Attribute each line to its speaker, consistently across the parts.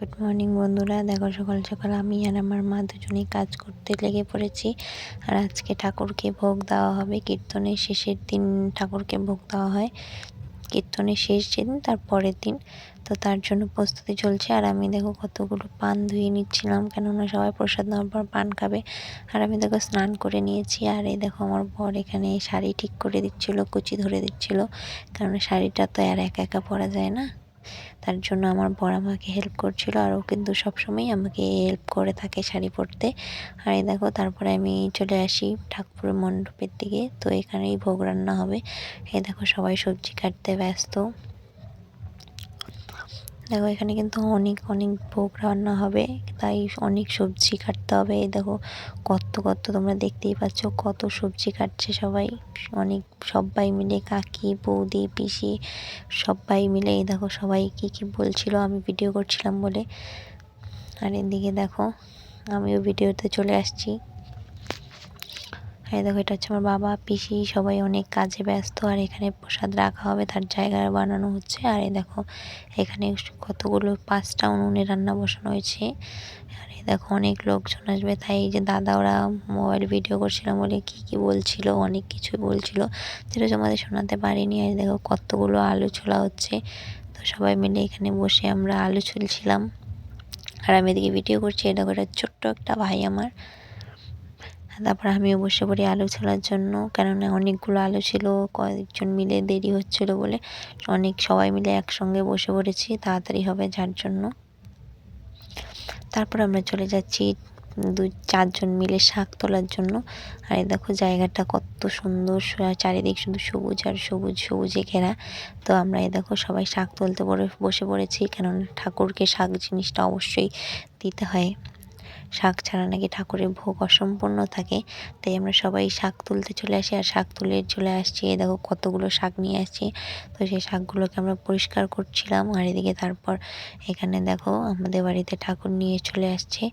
Speaker 1: Good morning বন্ধুরা। দেখো, সকাল সকাল আমি আর আমার মা দুজনেই কাজ করতে লেগে পড়েছি। আর আজকে ঠাকুরকে ভোগ দেওয়া হবে। কীর্তনের শেষের দিন ঠাকুরকে ভোগ দেওয়া হয়। কীর্তনের শেষ যেদিন তার পরের দিন। তো তার জন্য প্রস্তুতি চলছে। আর আমি দেখো, কতগুলো পান ধুয়ে নিচ্ছিলাম। কেননা সবাই প্রসাদ নেওয়ার পর পান খাবে। আর আমি দেখো, স্নান করে নিয়েছি। আর এই দেখো, আমার বর এখানে শাড়ি ঠিক করে দিচ্ছিল, কুচি ধরে দিচ্ছিল। কারণ শাড়িটা তো আর একা একা পরা যায় না। তার জন্য আমার বর আমাকে হেল্প করছিল আর ও কিন্তু সবসময় আমাকে হেল্প করে থাকে শাড়ি পরতে। আর এই দেখো, তারপরে আমি চলে আসি ঠাকুর মণ্ডপের দিকে। তো এখানেই ভোগ রান্না হবে। এই দেখো, সবাই সবজি কাটতে ব্যস্ত। দেখো, এখানে কিন্তু অনেক অনেক ভোগ রান্না হবে। তাই অনেক সবজি কাটতে হবে। এই দেখো, কত কত তোমরা দেখতেই পাচ্ছ, কত সবজি কাটছে সবাই। অনেক, সবাই মিলে কাকি, বৌদি, পিসি, সবাই মিলে, এই দেখো, সবাই কি কি বলছিল, আমি ভিডিও করছিলাম বলে। আর এদিকে দেখো, আমিও ভিডিওতে চলে আসছি। এই দেখো, এটা হচ্ছে আমার বাবা, পিসি, সবাই অনেক কাজে ব্যস্ত, আর এখানে প্রসাদ রাখা হবে, তার জায়গায় বানানো হচ্ছে। আর এই দেখো, এখানে কতগুলো পাঁচটা উনুনে রান্না বসানো হয়েছে। আর এই দেখো, অনেক লোকজন আসবে, তাই এই যে দাদা ওরা মোবাইল ভিডিও করছিলাম বলে কি কি বলছিল, অনেক কিছু বলছিল, যেটা তোমাদের শোনাতে পারিনি। আর দেখো, কতগুলো আলু ছোলা হচ্ছে। তো সবাই মিলে এখানে বসে আমরা আলু ছুলছিলাম। আর আমি এদিকে ভিডিও করছি এটা ছোট্ট একটা ভাই আমার। তারপর আমিও বসে পড়ি আলু ছোলার জন্য, কেননা অনেকগুলো আলু ছিল, কয়েকজন মিলে দেরি হচ্ছিল বলে অনেক সবাই মিলে একসঙ্গে বসে পড়েছি, তাড়াতাড়ি হবে যার জন্য। তারপর আমরা চলে যাচ্ছি দু, চারজন মিলে শাক তোলার জন্য। আর এই দেখো জায়গাটা কত সুন্দর চারিদিক শুধু সবুজ আর সবুজ, সবুজে ঘেরা। তো আমরা এই দেখো সবাই শাক তুলতে বসে পড়েছি, কেননা ঠাকুরকে শাক জিনিসটা অবশ্যই দিতে হয়। শাক ছাড়া নাকি ঠাকুরের ভোগ অসম্পূর্ণ থাকে। তাই আমরা সবাই শাক তুলতে চলে আসি আর শাক তুলে চলে আসছি। এই দেখো কতগুলো শাক নিয়ে আসছি। তো সেই শাকগুলোকে আমরা পরিষ্কার করছিলাম আর এদিকে তারপর এখানে দেখো আমাদের বাড়িতে ঠাকুর নিয়ে চলে আসছে।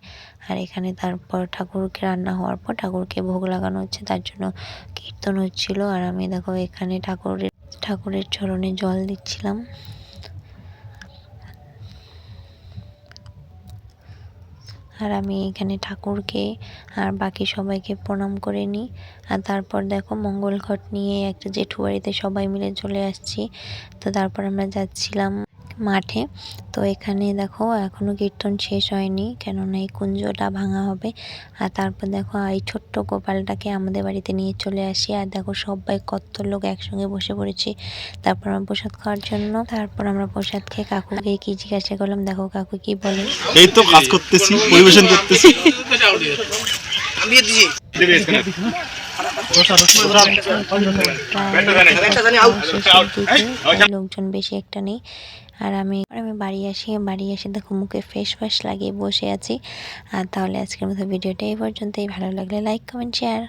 Speaker 1: আর এখানে তারপর ঠাকুরকে রান্না হওয়ার পর ঠাকুরকে ভোগ লাগানো হচ্ছে, তার জন্য কীর্তন হচ্ছিল। আর আমি দেখো এখানে ঠাকুরের ঠাকুরের চরণে জল দিচ্ছিলাম। আর আমি এখানে ঠাকুরকে আর বাকি সবাইকে প্রণাম করে নিই। আর তারপর দেখো মঙ্গল ঘট নিয়ে একটা জেঠু বাড়িতে সবাই মিলে চলে আসছি। তো তারপর আমরা যাচ্ছিলাম মাঠে। তো এখানে দেখো এখনও কীর্তন শেষ হয়নি কেননা এই কুঞ্জটা ভাঙা হবে। আর তারপর দেখো এই ছোট্ট গোপালটাকে আমাদের বাড়িতে নিয়ে চলে আসি। আর দেখো সবাই কত লোক একসঙ্গে বসে পড়েছি। তারপর আমরা প্রসাদ খাওয়ার জন্য তারপর আমরা প্রসাদ খেয়ে কাকুকে কি জিজ্ঞাসা করলাম দেখো কাকু কি বলে।
Speaker 2: এই তো কাজ করতেছি পরিবেশন করতেছি।
Speaker 1: লোকজন বেশি একটা নেই। আর আমি আমি বাড়ি আসি, বাড়ি এসে দেখো মুখে ফেস ওয়াশ লাগিয়ে বসে আছি। আর তাহলে আজকের মতো ভিডিওটা এই পর্যন্তই। ভালো লাগলে লাইক কমেন্ট শেয়ার